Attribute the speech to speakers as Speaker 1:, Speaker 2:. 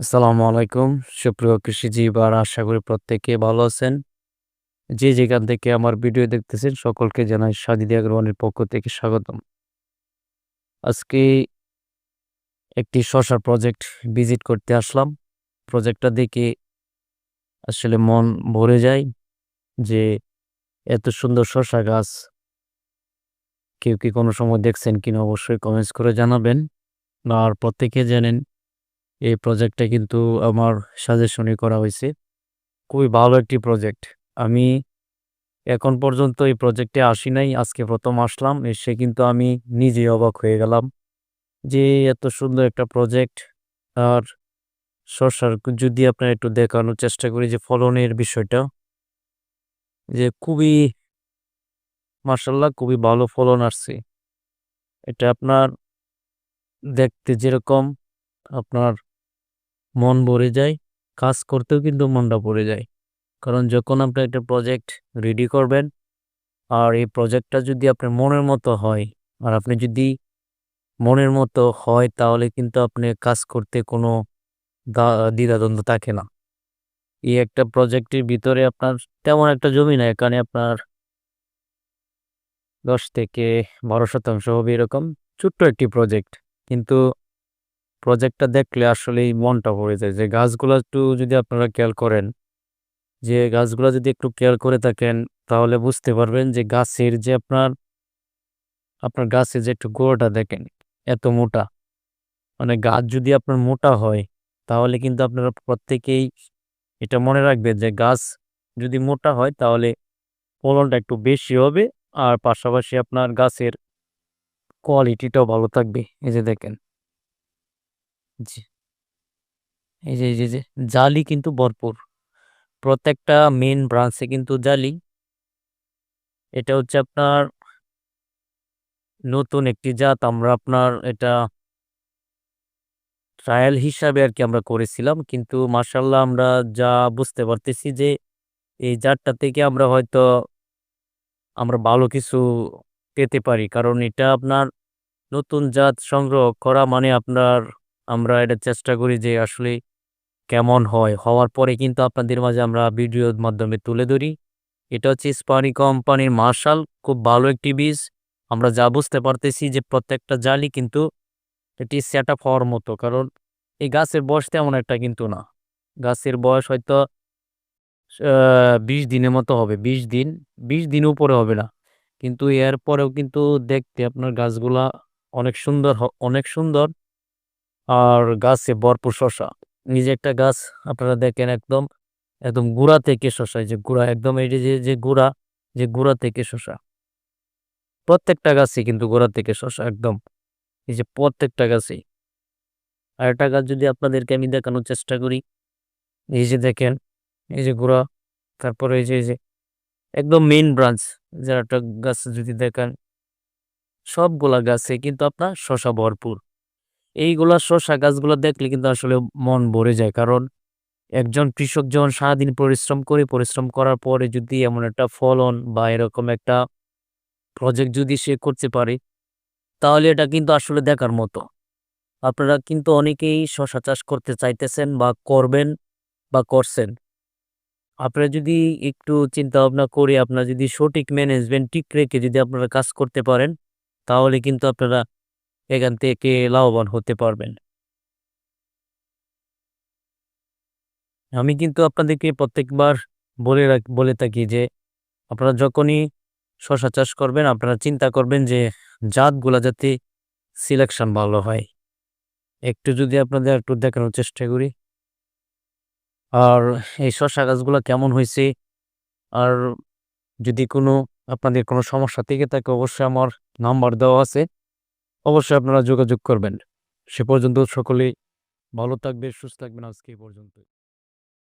Speaker 1: আসসালামু আলাইকুম। সুপ্রিয় কৃষিজীবী আর আশা করি প্রত্যেকে ভালো আছেন। যে যেখান থেকে আমার ভিডিও দেখতেছেন, সকলকে জানাই সাদিদি আগ্রওয়ানের পক্ষ থেকে স্বাগতম। আজকে একটি শশার প্রজেক্ট ভিজিট করতে আসলাম। প্রজেক্টটা দেখে আসলে মন ভরে যায় যে এত সুন্দর শশা গাছ কেউ কি কোনো সময় দেখছেন কিনা অবশ্যই কমেন্টস করে জানাবেন। আর প্রত্যেকে জানেন এই প্রজেক্টটা কিন্তু আমার সাজেশনে করা হয়েছে। খুবই ভালো একটি প্রজেক্ট আমি এখন পর্যন্ত এই প্রজেক্টে আসি নাই, আজকে প্রথম আসলাম, এসে কিন্তু আমি নিজে অবাক হয়ে গেলাম যে এত সুন্দর একটা প্রজেক্ট আর শসার যদি আপনার একটু দেখানোর চেষ্টা করি যে ফলনের বিষয়টা, যে খুবই মার্শাল্লাহ খুবই ভালো ফলন আসছে। এটা আপনার দেখতে যেরকম আপনার মন ভরে যায়, কাজ করতেও কিন্তু মনটা পড়ে যায়। কারণ যখন আপনি একটা প্রজেক্ট রেডি করবেন, আর এই প্রজেক্টটা যদি আপনার মনের মতো হয়, আর আপনি যদি মনের মতো হয়, তাহলে কিন্তু আপনি কাজ করতে কোনো দ্বিধাদ্বন্দ্ব থাকে না। এই একটা প্রজেক্টের ভিতরে আপনার তেমন একটা জমি না এখানে আপনার দশ থেকে বারো শতাংশ হবে এরকম ছোট্ট একটি প্রজেক্ট কিন্তু প্রজেক্টটা দেখলে আসলেই মনটা ভরে যায়। যে গাছগুলো একটু যদি আপনারা খেয়াল করেন, যে গাছগুলো যদি একটু খেয়াল করে থাকেন, তাহলে বুঝতে পারবেন যে গাছের যে আপনার আপনার গাছে যে একটু গোড়াটা দেখেন, এত মোটা। মানে গাছ যদি আপনার মোটা হয়, তাহলে কিন্তু আপনারা প্রত্যেকেই এটা মনে রাখবেন যে গাছ যদি মোটা হয়, তাহলে ফলনটা একটু বেশি হবে, আর পাশাপাশি আপনার গাছের কোয়ালিটিটাও ভালো থাকবে। এই যে দেখেন। এই যে, এই যে, জালি কিন্তু ভরপুর। প্রত্যেকটা মেইন ব্রাঞ্চে কিন্তু জালি। এটা হচ্ছে আপনার নতুন একটি জাত আমরা আপনার এটা ট্রায়াল হিসাবে আরকি আমরা করেছিলাম। কিন্তু মাশাআল্লাহ আমরা যা বুঝতে পারতেছি যে এই জাতটা থেকে আমরা হয়তো আমরা ভালো কিছু পেতে পারি। কারণ এটা আপনার নতুন জাত সংগ্রহ করা মানে আপনার আমরা এটা চেষ্টা করি যে আসলে কেমন হয়। হওয়ার পরে কিন্তু আপনাদের মাঝে আমরা ভিডিওর মাধ্যমে তুলে ধরি। এটা হচ্ছে স্পানি কোম্পানির মার্শাল খুব ভালো একটি বীজ। আমরা যা বুঝতে পারতেছি যে প্রত্যেকটা জালি কিন্তু এটি সেট আপ হওয়ার মতো, কারণ এই গাছের বয়স তেমন একটা কিন্তু না। গাছের বয়স হয়তো বিশ দিনের মতো হবে, বিশ দিন বিশ দিন উপরে হবে না। কিন্তু এরপরেও কিন্তু দেখতে আপনার গাছগুলা অনেক সুন্দর অনেক সুন্দর। আর গাছে ভরপুর শশা নিজে একটা গাছ আপনারা দেখেন একদম একদম গুড়া থেকে শশা যে গুড়া, একদম এই যে যে গুড়া যে গুড়া থেকে শশা প্রত্যেকটা গাছই কিন্তু গোড়া থেকে শশা একদম। এই যে প্রত্যেকটা গাছই। আর একটা গাছ যদি আপনাদেরকে আমি দেখানোর চেষ্টা করি, এই যে দেখেন, এই যে গোড়া, তারপরে এই যে এই যে, একদম মেইন ব্রাঞ্চ যারা একটা গাছ যদি দেখেন, সবগুলা গাছে কিন্তু আপনার শশা ভরপুর। এইগুলা শসা গাছগুলো দেখলে কিন্তু আসলে মন ভরে যায়। কারণ একজন কৃষক যখন সারাদিন পরিশ্রম করে, পরিশ্রম করার পরে যদি এমন একটা ফলন বা এরকম একটা প্রজেক্ট যদি সে করতে পারে, তাহলে এটা কিন্তু আসলে দেখার মতো। আপনারা কিন্তু অনেকেই শশা চাষ করতে চাইতেছেন বা করবেন বা করছেন। আপনারা যদি একটু চিন্তা ভাবনা করে, আপনারা যদি সঠিক ম্যানেজমেন্ট ঠিক রেখে যদি আপনারা কাজ করতে পারেন, তাহলে কিন্তু আপনারা এখান থেকে লাভবান হতে পারবেন। আমি কিন্তু আপনাদেরকে প্রত্যেকবার বলে বলে থাকি যে আপনারা যখনই শশা চাষ করবেন, আপনারা চিন্তা করবেন যে জাতগুলা যাতে সিলেকশন ভালো হয়। একটু যদি আপনাদের একটু দেখানোর চেষ্টা করি। আর এই শশা গাছগুলো কেমন হয়েছে? আর যদি কোনো, আপনাদের কোনো সমস্যা থেকে থাকে, অবশ্যই আমার নাম্বার দেওয়া আছে। অবশ্যই আপনারা যোগাযোগ করবেন। সে পর্যন্ত সকলেই ভালো থাকবে সুস্থ থাকবেন। আজকে এই পর্যন্ত